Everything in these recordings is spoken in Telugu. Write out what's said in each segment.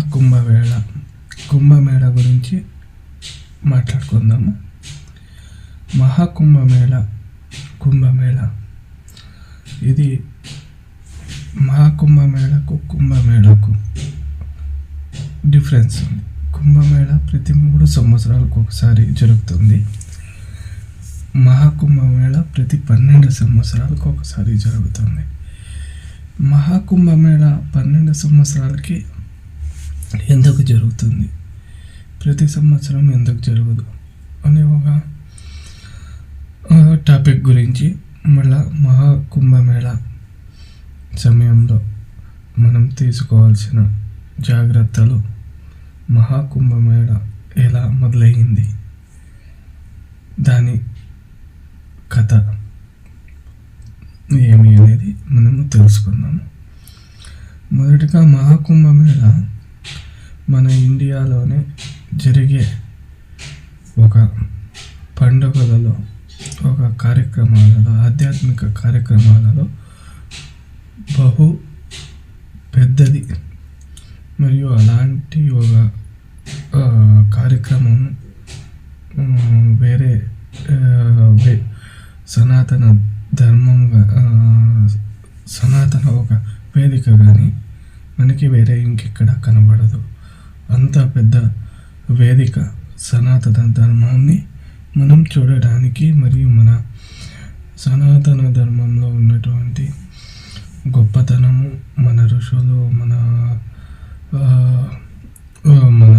కుంభమేళ కుంభమేళ గురించి మాట్లాడుకుందాము. మహాకుంభమేళ కుంభమేళ. ఇది మహాకుంభమేళకు కుంభమేళకు డిఫరెన్స్ ఉంది. కుంభమేళ ప్రతి మూడు సంవత్సరాలకు ఒకసారి జరుగుతుంది. మహాకుంభమేళ ప్రతి పన్నెండు సంవత్సరాలకు ఒకసారి జరుగుతుంది. మహాకుంభమేళ పన్నెండు సంవత్సరాలకి ఎందుకు జరుగుతుంది? ప్రతి సంవత్సరం ఎందుకు జరగదు? అనే ఒక టాపిక్ గురించి మళ్ళా మహాకుంభమేళ సమయంలో మనం తీసుకోవాల్సిన జాగ్రత్తలు మహాకుంభమేళ ఎలా మొదలయ్యింది? దాని కథ ఏమి అనేది మనము తెలుసుకుందాము. మొదటిగా మహాకుంభమేళ మన ఇండియాలోనే జరిగే ఒక పండుగలలో ఒక కార్యక్రమాలలో ఆధ్యాత్మిక కార్యక్రమాలలో బహు పెద్దది. మరియు అలాంటి ఒక కార్యక్రమం వేరే సనాతన ధర్మంగా సనాతన ఒక వేదిక కానీ మనకి వేరే ఇంకెక్కడ కనబడదు. అంత పెద్ద వేదిక సనాతన ధర్మాన్ని మనం చూడడానికి మరియు మన సనాతన ధర్మంలో ఉన్నటువంటి గొప్పతనము మన ఋషులు మన మన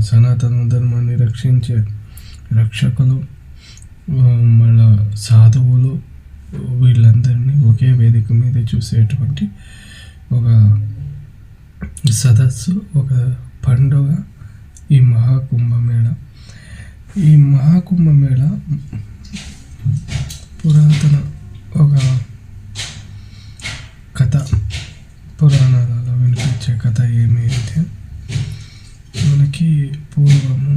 సనాతన ధర్మాన్ని రక్షించే రక్షకులు మన సాధువులు వీళ్ళందరినీ ఒకే వేదిక మీద చూసేటువంటి ఒక సదస్సు ఒక పండుగ ఈ మహాకుంభమేళ. ఈ మహాకుంభమేళ పురాతన ఒక కథ పురాణాలలో వినిపించే కథ ఏమి అంటే మనకి పూర్వము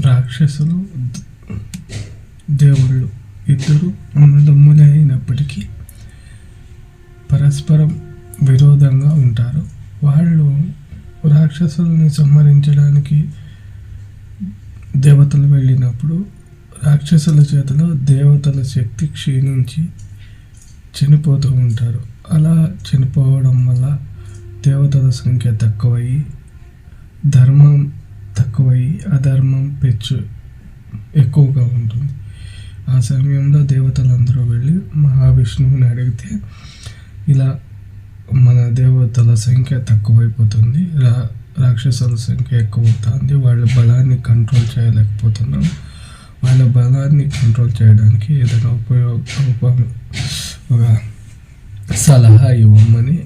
రాక్షసులు దేవుళ్ళు ఇద్దరు అన్నదమ్ములే రాక్షసుల్ని సంహరించడానికి దేవతలు వెళ్ళినప్పుడు రాక్షసుల చేతిలో దేవతల శక్తి క్షీణించి చనిపోతూ ఉంటారు. అలా చనిపోవడం వల్ల దేవతల సంఖ్య తక్కువయ్యి ధర్మం తక్కువయ్యి అధర్మం పెచ్చు ఎక్కువగా ఉంటుంది. ఆ సమయంలో దేవతలందరూ వెళ్ళి మహావిష్ణువుని అడిగితే ఇలా మన దేవతల సంఖ్య తక్కువైపోతుంది. రా రాక్షసుల సంఖ్య ఎక్కువ అవుతుంది వాళ్ళ బలాన్ని కంట్రోల్ చేయలేకపోతున్నాం. వాళ్ళ బలాన్ని కంట్రోల్ చేయడానికి ఏదైనా ఉపయోగ ఒక సలహా ఇవ్వమని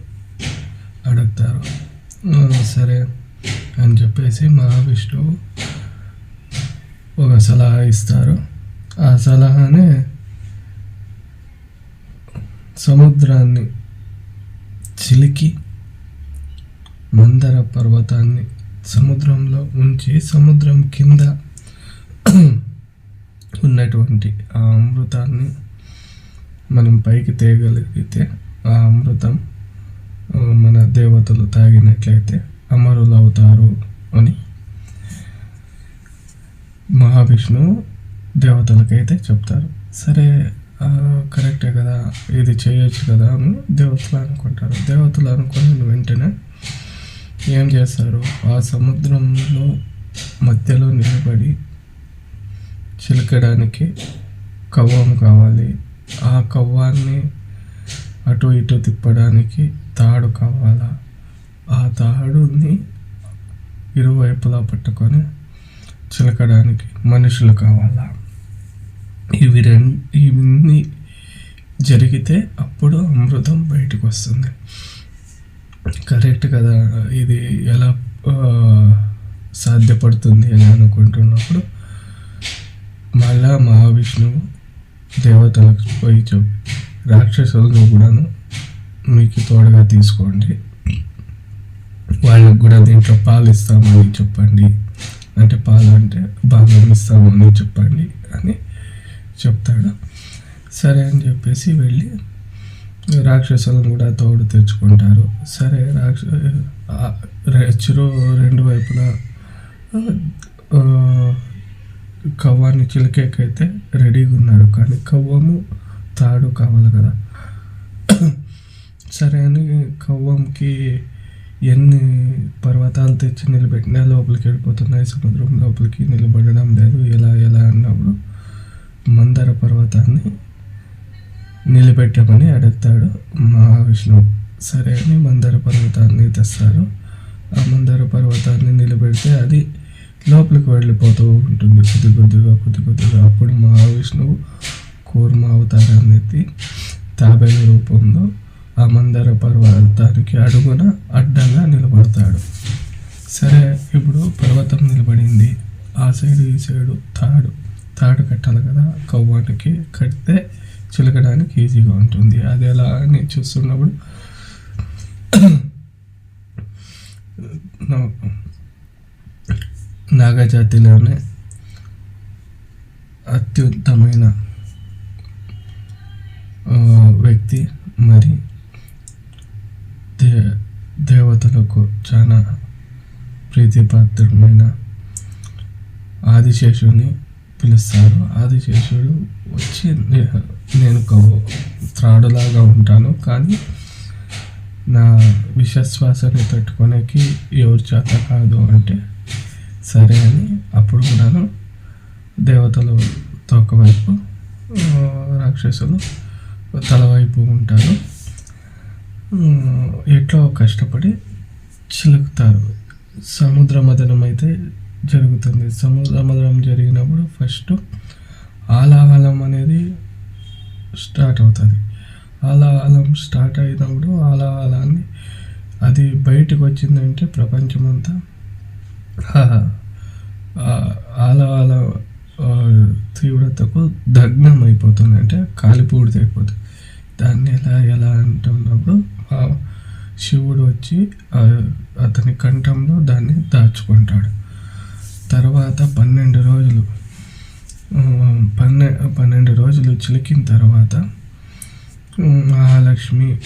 అడుగుతారు. సరే అని చెప్పేసి మహావిష్ణువు ఒక సలహా ఇస్తారు. ఆ సలహానే సముద్రాన్ని చిలికి మందర పర్వతాన్ని సముద్రంలో ఉంచి సముద్రం కింద ఉన్నటువంటి ఆ అమృతాన్ని మనం పైకి తేగలిగితే ఆ అమృతం మన దేవతలు తాగినట్లయితే అమరులు అవుతారు అని మహావిష్ణువు దేవతలకైతే చెప్తారు. సరే కరెక్టే కదా. ఇది చేయొచ్చు కదా అని దేవతలు అనుకుంటారు. దేవతలు అనుకుని వెంటనే ఏం చేస్తారు? ఆ సముద్రంలో మధ్యలో నిలబడి చిలకడానికి కవ్వం కావాలి. ఆ కవ్వాన్ని అటు ఇటు తిప్పడానికి తాడు కావాలా? ఆ తాడుని ఇరువైపులా పట్టుకొని చిలకడానికి మనుషులు కావాలా? ఇవి రెండు ఇవన్నీ జరిగితే అప్పుడు అమృతం బయటకు వస్తుంది కరెక్ట్ కదా ఇది ఎలా సాధ్యపడుతుంది అని అనుకుంటున్నప్పుడు మళ్ళా మహావిష్ణువు దేవతలకు పోయి చెప్ రాక్షసులను కూడాను మీకు తోడుగా తీసుకోండి. వాళ్ళకు కూడా దీంట్లో పాలు ఇస్తామని చెప్పండి. అంటే పాలు అంటే భాగం ఇస్తామని చెప్పండి అని చెప్తాడు. సరే అని చెప్పేసి వెళ్ళి రాక్షసులను కూడా తోడు తెచ్చుకుంటారు. సరే రాక్ష చిరు రెండు వైపులా కవ్వాన్ని చిలకేకైతే రెడీగా ఉన్నారు. కానీ కవ్వము తాడు కావాలి కదా. సరే అని కవ్వంకి ఎన్ని పర్వతాలు తెచ్చి నిలబెట్టినా లోపలికి వెళ్ళిపోతున్నాయి. సముద్రం లోపలికి నిలబడడం లేదు. ఎలా ఎలా అన్నప్పుడు మందర పర్వతాన్ని నిలబెట్టమని అడుగుతాడు మహావిష్ణువు. సరే అని మందర పర్వతాన్ని తెస్తారు. ఆ మందర పర్వతాన్ని నిలబెడితే అది లోపలికి వెళ్ళిపోతూ ఉంటుంది. కొద్ది కొద్దిగా కొద్ది కొద్దిగా. అప్పుడు మహావిష్ణువు కూర్మ అవతారాన్ని ఎత్తి తాబేల రూపంలో ఆ మందర పర్వతానికి అడుగున అడ్డంగా నిలబడతాడు. సరే ఇప్పుడు పర్వతం నిలబడింది. ఆ సైడు ఈ సైడు తాడు. తాడు కట్టాలి కదా కవ్వానికి కడితే చిలకడానికి ఈజీగా ఉంటుంది. అది ఎలా అని చూస్తున్నప్పుడు నాగజాతిలోనే అత్యుత్తమైన వ్యక్తి మరి దే దేవతలకు చాలా ప్రీతిపాత్రమైన ఆదిశేషుని పిలుస్తారు. ఆదిశేషుడు వచ్చి నేను త్రాడులాగా ఉంటాను. కానీ నా విశ్వాసాన్ని తట్టుకోనేకి ఎవరి చేత కాదు అంటే సరే అని అప్పుడు కూడాను దేవతలు తోకవైపు రాక్షసులు తలవైపు ఉంటారు. ఎట్లో కష్టపడి చిలుకుతారు. సముద్ర మదనం అయితే జరుగుతుంది. సముద్ర జరిగినప్పుడు ఫస్ట్ ఆలాహలం అనేది స్టార్ట్ అవుతుంది. ఆలాహలం స్టార్ట్ అయినప్పుడు ఆలాహలాన్ని అది బయటకు వచ్చిందంటే ప్రపంచమంతా. ఆహా, ఆలాహల తీవ్రతకు దగ్నం అయిపోతుంది అంటే కాలిపూడితే అయిపోతుంది దాన్ని ఎలా ఎలా అంటున్నప్పుడు ఆ శివుడు వచ్చి అతని కంఠంలో దాన్ని దాచుకుంటాడు. తర్వాత పన్నెండు రోజులు పన్నె పన్నెండు రోజులు చిలికిన తర్వాత మహాలక్ష్మి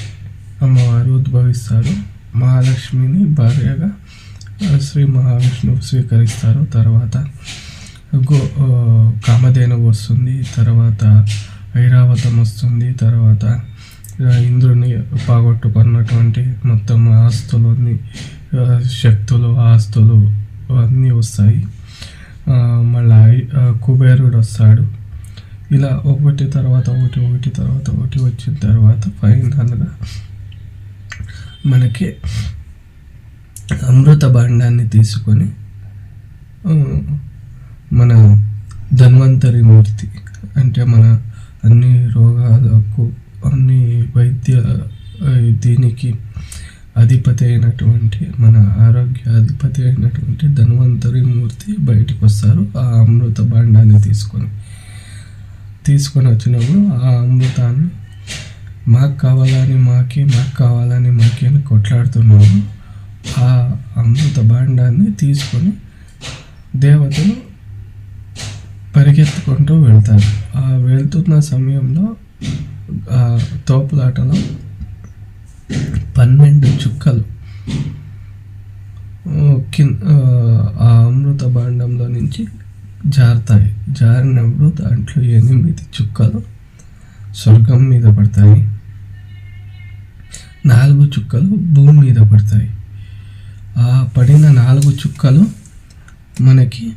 అమ్మవారు ఉద్భవిస్తారు మహాలక్ష్మిని భార్యగా శ్రీ మహావిష్ణువు స్వీకరిస్తారు. తర్వాత గో కామధేనువు వస్తుంది. తర్వాత ఐరావతం వస్తుంది. తర్వాత ఇంద్రుని పాగొట్టుకున్నటువంటి మొత్తం ఆస్తులన్నీ శక్తులు ఆస్తులు అన్నీ వస్తాయి. మళ్ళీ కుబేరుడు వస్తాడు. ఇలా ఒకటి తర్వాత ఒకటి ఒకటి తర్వాత ఒకటి వచ్చిన తర్వాత ఫైనల్గా మనకి అమృత భాండాన్ని తీసుకొని మన ధన్వంతరి మూర్తి అంటే మన అన్ని రోగాలకు అన్ని వైద్య దీనికి అధిపతి అయినటువంటి మన ఆరోగ్య అధిపతి అయినటువంటి ధన్వంతరి మూర్తి బయటికి వస్తారు. ఆ అమృత భాండాన్ని తీసుకొని తీసుకొని వచ్చినప్పుడు ఆ అమృతాన్ని మాకు కావాలని మాకి మాకు కావాలని మాకే అని కొట్లాడుతున్నాము. ఆ అమృత భాండాన్ని తీసుకొని దేవతలు పరిగెత్తుకుంటూ వెళ్తారు. ఆ వెళ్తున్న సమయంలో ఆ తోపులాటలో పన్నెండు చుక్కలు. కింద ఆ అమృత భాండంలో నుంచి జారుతాయి. జారినప్పుడు దాంట్లో ఎనిమిది చుక్కలు స్వర్గం మీద పడతాయి. నాలుగు చుక్కలు భూమి మీద పడతాయి. ఆ పడిన నాలుగు చుక్కలు మనకి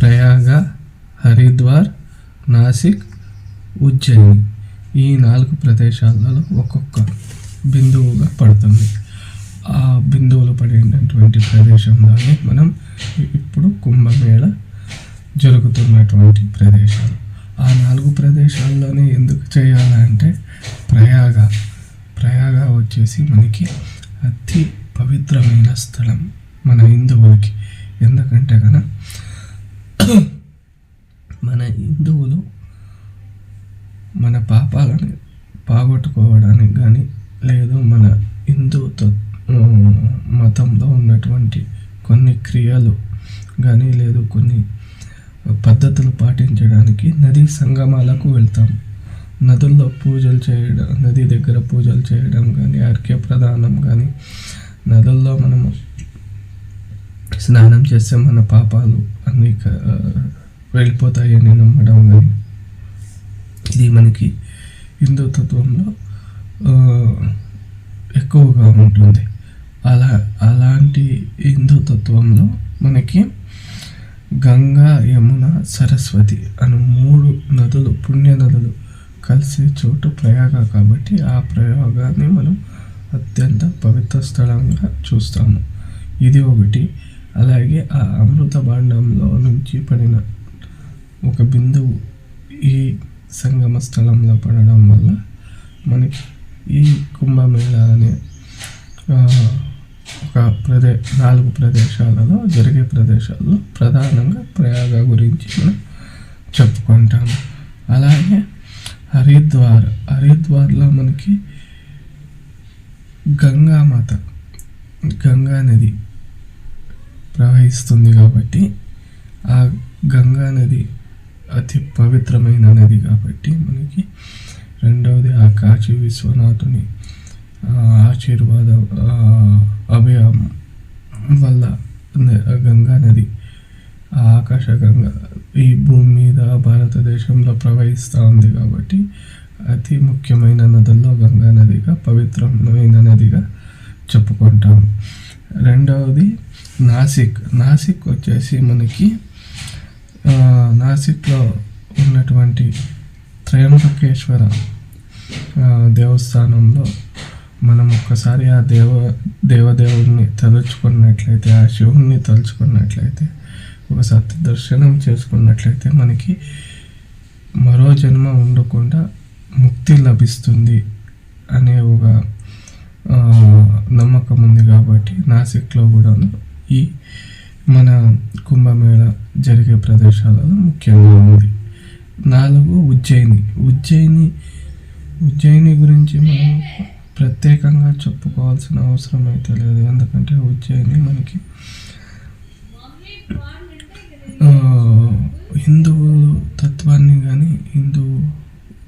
ప్రయాగ హరిద్వార్ నాసిక్ ఉజ్జయిని. ఈ నాలుగు ప్రదేశాలలో ఒక్కొక్క బిందువుగా పడుతుంది. ఆ బిందువులు పడినటువంటి ప్రదేశంలోనే మనం ఇప్పుడు కుంభమేళ జరుగుతున్నటువంటి ప్రదేశాలు. ఆ నాలుగు ప్రదేశాల్లోనే ఎందుకు చేయాలంటే ప్రయాగ ప్రయాగ వచ్చేసి మనకి అతి పవిత్రమైన స్థలం మన హిందువులకి. ఎందుకంటే కన మన హిందువులు మన పాపాలను పోగొట్టుకోవడానికి కానీ లేదు మన హిందూ మతంలో ఉన్నటువంటి కొన్ని క్రియలు కానీ లేదు కొన్ని పద్ధతులు పాటించడానికి నదీ సంగమాలకు వెళ్తాం. నదుల్లో పూజలు చేయడం నది దగ్గర పూజలు చేయడం కానీ అర్ఘ్య ప్రదానం కానీ నదుల్లో మనము స్నానం చేస్తే మన పాపాలు అన్నీ వెళ్ళిపోతాయని నమ్మడం కానీ ఇది మనకి హిందూ తత్వంలో ఎక్కువగా ఉంటుంది. అలా అలాంటి హిందూ తత్వంలో మనకి గంగా యమున సరస్వతి అను మూడు నదులు పుణ్య నదులు కలిసే చోటు ప్రయాగ కాబట్టి ఆ ప్రయోగాన్ని మనం అత్యంత పవిత్ర స్థలంగా చూస్తాము. ఇది ఒకటి. అలాగే ఆ అమృత భాండంలో నుంచి పడిన ఒక బిందువు ఈ సంగమ స్థలంలో పడడం వల్ల మనకి ఈ కుంభమేళ అనే ఒక ప్రదే నాలుగు ప్రదేశాలలో జరిగే ప్రదేశాల్లో ప్రధానంగా ప్రయాగ గురించి మనం చెప్పుకుంటాము. అలాగే హరిద్వార్ హరిద్వార్లో మనకి గంగామాత గంగా నది ప్రవహిస్తుంది కాబట్టి ఆ గంగా నది అతి పవిత్రమైన నది కాబట్టి మనకి రెండవది ఆ కాశీ విశ్వనాథుని ఆశీర్వాద అభయం వల్ల గంగా నది ఆ ఆకాశ గంగ ఈ భూమి మీద భారతదేశంలో ప్రవహిస్తూ ఉంది కాబట్టి అతి ముఖ్యమైన నదుల్లో గంగా నదిగా పవిత్రమైన నదిగా చెప్పుకుంటాము. రెండవది నాసిక్ నాసిక్ వచ్చేసి మనకి నాసిక్లో ఉన్నటువంటి త్రయంబకేశ్వర దేవస్థానంలో మనం ఒక్కసారి ఆ దేవ దేవదేవుడిని తలుచుకున్నట్లయితే ఆ శివుణ్ణి తలుచుకున్నట్లయితే ఒకసారి దర్శనం చేసుకున్నట్లయితే మనకి మరో జన్మ ఉండకుండా ముక్తి లభిస్తుంది అనే ఒక నమ్మకం ఉంది కాబట్టి నాసిక్లో కూడాను ఈ మన కుంభమేళ జరిగే ప్రదేశాలలో ముఖ్యంగా ఉంది. నాలుగు ఉజ్జయిని. ఉజ్జయిని ఉజ్జయిని గురించి మనం ప్రత్యేకంగా చెప్పుకోవాల్సిన అవసరం అయితే లేదు. ఎందుకంటే ఉజ్జయిని మనకి హిందువు హిందూ తత్వాన్ని కానీ హిందూ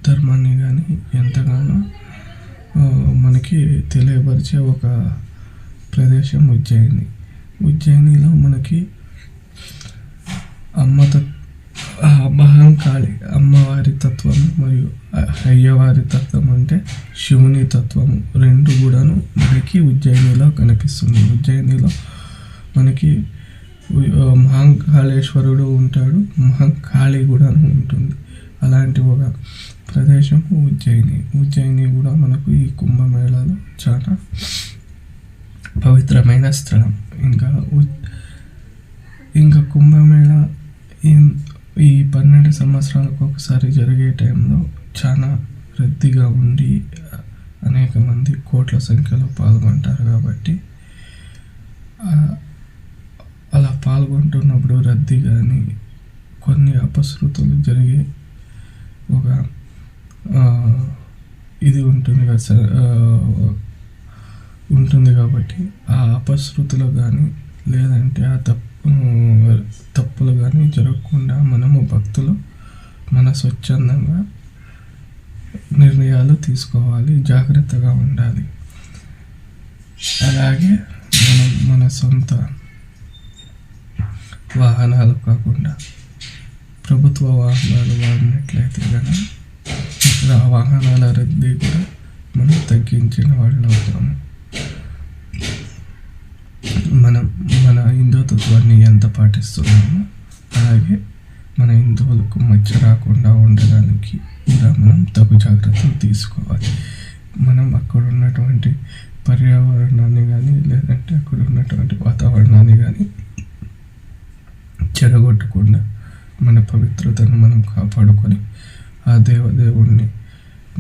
ధర్మాన్ని కానీ ఎంతగానో మనకి తెలియపరిచే ఒక ప్రదేశం ఉజ్జయిని. ఉజ్జయినిలో మనకి అమ్మ తత్ ఆ మహంకాళి అమ్మవారి తత్వం మరియు అయ్యవారి తత్వం అంటే శివుని తత్వము రెండు కూడాను మనకి ఉజ్జయినిలో కనిపిస్తుంది. ఉజ్జయినిలో మనకి మహంకాళేశ్వరుడు ఉంటాడు మహంకాళి కూడాను ఉంటుంది. అలాంటి ఒక ప్రదేశం ఉజ్జయిని. ఉజ్జయిని కూడా మనకు ఈ కుంభమేళాలో చాలా పవిత్రమైన స్థలం. ఇంకా ఇంకా కుంభమేళ ఈ- ఈ పన్నెండు సంవత్సరాలకు ఒకసారి జరిగే టైంలో చాలా రద్దీగా ఉండి అనేక మంది కోట్ల సంఖ్యలో పాల్గొంటారు కాబట్టి అలా పాల్గొంటున్నప్పుడు రద్దీ కానీ కొన్ని అపశృతులు జరిగే ఒక ఇది ఉంటుంది కదా సార్ ఉంటుంది కాబట్టి ఆ అపశృతులు కానీ లేదంటే ఆ తప్పు తప్పులు కానీ జరగకుండా మనము భక్తులు మన స్వచ్ఛందంగా నిర్ణయాలు తీసుకోవాలి జాగ్రత్తగా ఉండాలి. అలాగే మనం మన సొంత వాహనాలు కాకుండా ప్రభుత్వ వాహనాలు వాడినట్లయితే కనుక ఇక్కడ వాహనాల రద్దీ కూడా మనం తగ్గించిన వాళ్ళు అవుతాము. మనం మన హిందూ తత్వాన్ని ఎంత పాటిస్తున్నామో అలాగే మన హిందువులకు మధ్య రాకుండా ఉండడానికి కూడా మనం తగు జాగ్రత్తలు తీసుకోవాలి. మనం అక్కడ ఉన్నటువంటి పర్యావరణాన్ని కానీ లేదంటే అక్కడ ఉన్నటువంటి వాతావరణాన్ని కానీ చెడగొట్టకుండా మన పవిత్రతను మనం కాపాడుకొని ఆ దేవదేవుణ్ణి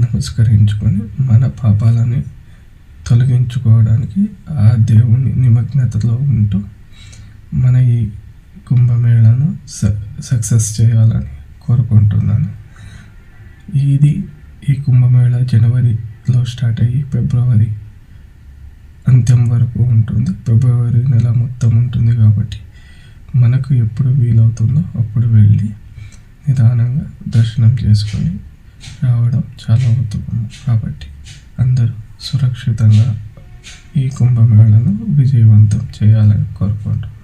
నమస్కరించుకొని మన పాపాలని తొలగించుకోవడానికి ఆ దేవుని నిమగ్నతలో ఉంటూ మన ఈ కుంభమేళను స సక్సెస్ చేయాలని కోరుకుంటున్నాను. ఇది ఈ కుంభమేళ జనవరిలో స్టార్ట్ అయ్యి ఫిబ్రవరి అంత్యం వరకు ఉంటుంది. ఫిబ్రవరి నెల మొత్తం ఉంటుంది కాబట్టి మనకు ఎప్పుడు వీలవుతుందో అప్పుడు వెళ్ళి నిదానంగా దర్శనం చేసుకొని రావడం చాలా ఉత్తమం. కాబట్టి అందరూ సురక్షితంగా ఈ కుంభమేళను విజయవంతం చేయాలని కోరుకుంటున్నాను.